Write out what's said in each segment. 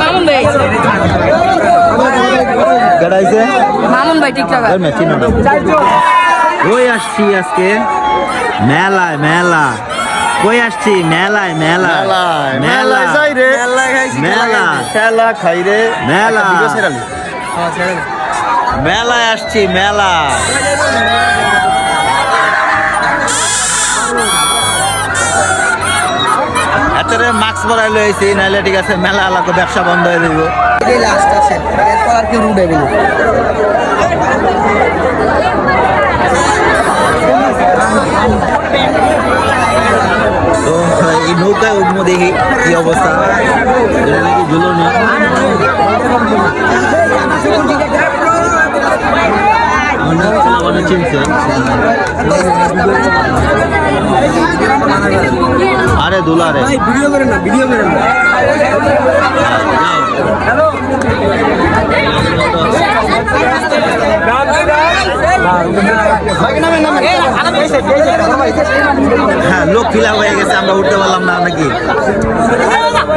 মামুন ভাই আর ওই আসছি আজকে? মেলায় মেলা কই আসছি? মেলায় মেলা মেলা মেলা খেলা খাই রে। মেলা মেলায় আসছি মেলা এতরে মাস্ক পরাই লইছি নাইলে ঠিক আছে মেলা এলাকা ব্যবসা বন্ধ হয়ে যাইব এটাই লাস্ট আছে এরপর আর কি রুট এগুলো তো এই নৌকায় উঠবো দেখি কি অবস্থা এটা নাকি ঝুলনি মানে চিনছে আরে দুলারে ভিডিও করে না ভিডিও করে না। হ্যাঁ লোক ফিলা হয়ে গেছে আমরা উঠতে পারলাম না নাকি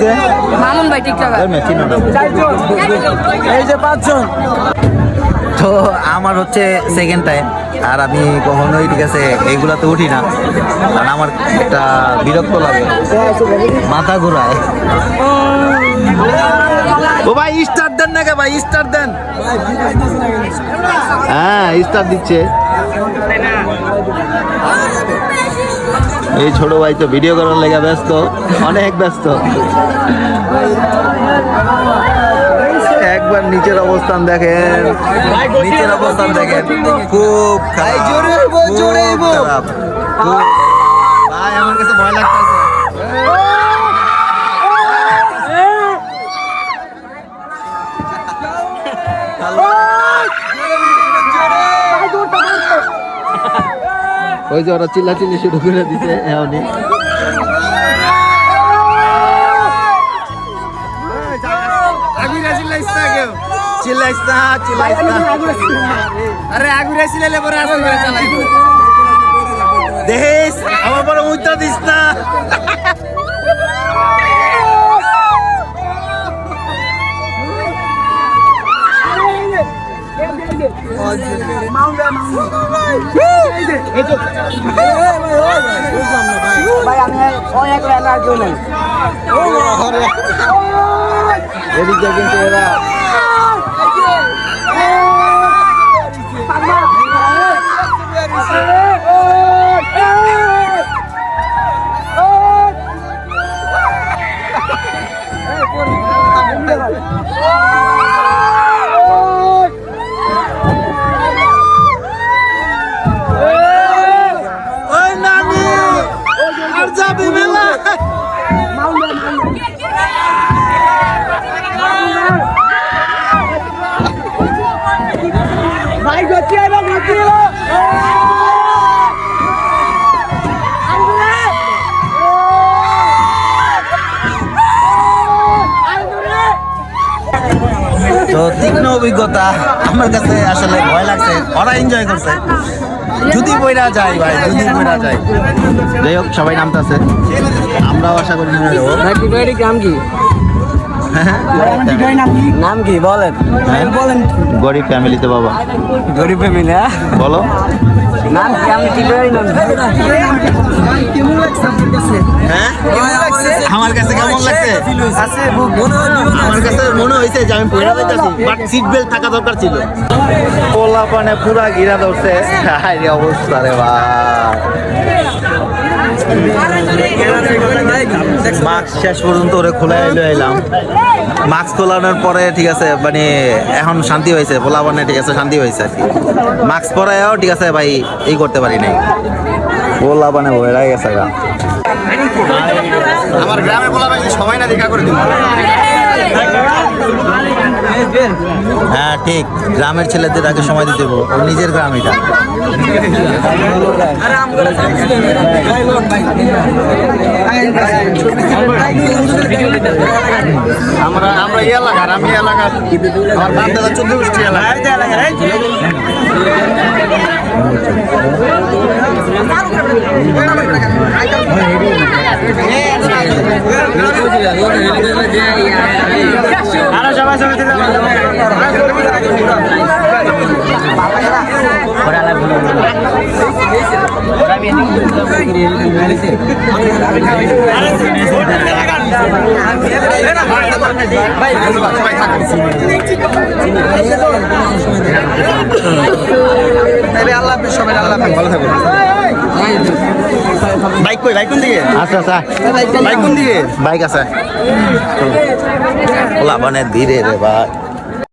কেডাইছে মামুন ভাই টিকটকার। এই যে পাঁচজন। তো আমার হচ্ছে সেকেন্ড টাইম আর আমি কখনোই ঠিক আছে এইগুলাতে উঠি না। কারণ আমার একটা বিরক্ত লাগে। মাথা ঘুরায়। ও ভাই স্টার দেন না কে ভাই? স্টার দেন। হ্যাঁ স্টার দিচ্ছে। এই ছোট ভাই তো ভিডিও করার লেগে ব্যস্ত অনেক ব্যস্ত। একবার নিচের অবস্থান দেখেন নিচের অবস্থান দেখেন। খুব খারাপ খুব খারাপ, ভাই আমার কাছে ভয় লাগতেছে। ওই যে ওরা চিল্লা চিল্লি শুরু করে দিছে এমনই চিল্লাইস আরে পরে দেখিস আমার বড় উত্তর দিস না। ভাই আমি অনেক রান্নার জন্য এদিকে কিন্তু এরা তো তীক্ষ্ণ অভিজ্ঞতা আমার কাছে আসলে ভয় লাগছে ওরা এনজয় করছে। যদি বইরা যায় ভাই যদি বইরা যায়। যাই হোক সবাই নামতেছে। আমরাও আশা করি নেমে যাব। ভাই কি নাম কি? বলেন। হ্যাঁ? বলেন। গরিব ফ্যামিলিতে বাবা। গরিব ফ্যামিলি হ্যাঁ। বলো। নাম আমি টিটুয়ারি নাম কেমন লাগছে? আপনার কাছে হ্যাঁ আমার কাছে কেমন লাগছে আছে মনে আমার কাছে মনে হয়েছে যে আমি পয়রা যাইতেছি বাট সিট বেল্ট থাকা দরকার ছিল। পোলা পানে পুরা ঘিরা ধরছে। হায় অবস্থা রে ভাই। মাস্ক শেষ পর্যন্ত ওরে খুলে এলো এলাম মাস্ক খোলানোর পরে ঠিক আছে মানে এখন শান্তি হয়েছে পোলা পানে ঠিক আছে শান্তি হয়েছে আর কি। মাস্ক পরায়ও ঠিক আছে ভাই, এই করতে পারি নাই। পানে ভয় লাগে গেছে আমার গ্রামে বলা ভাই সময় না দেখা করে দিব। হ্যাঁ ঠিক। গ্রামের ছেলেদের আগে সময় দিতে দেবো ওর নিজের গ্রাম এটা। আমরা আমরা এই এলাকার আমি এলাকার। আমার বাপ দাদা চোদ্দ গোষ্ঠী এলাকা আল্লাহ সবাই আল্লাহ ভালো থাকুন বাইক কই? বাইক কোন দিকে? আচ্ছা আচ্ছা বাইক কোন দিকে? বাইক আছে। ওলা মানে ধীরে রে ভাই।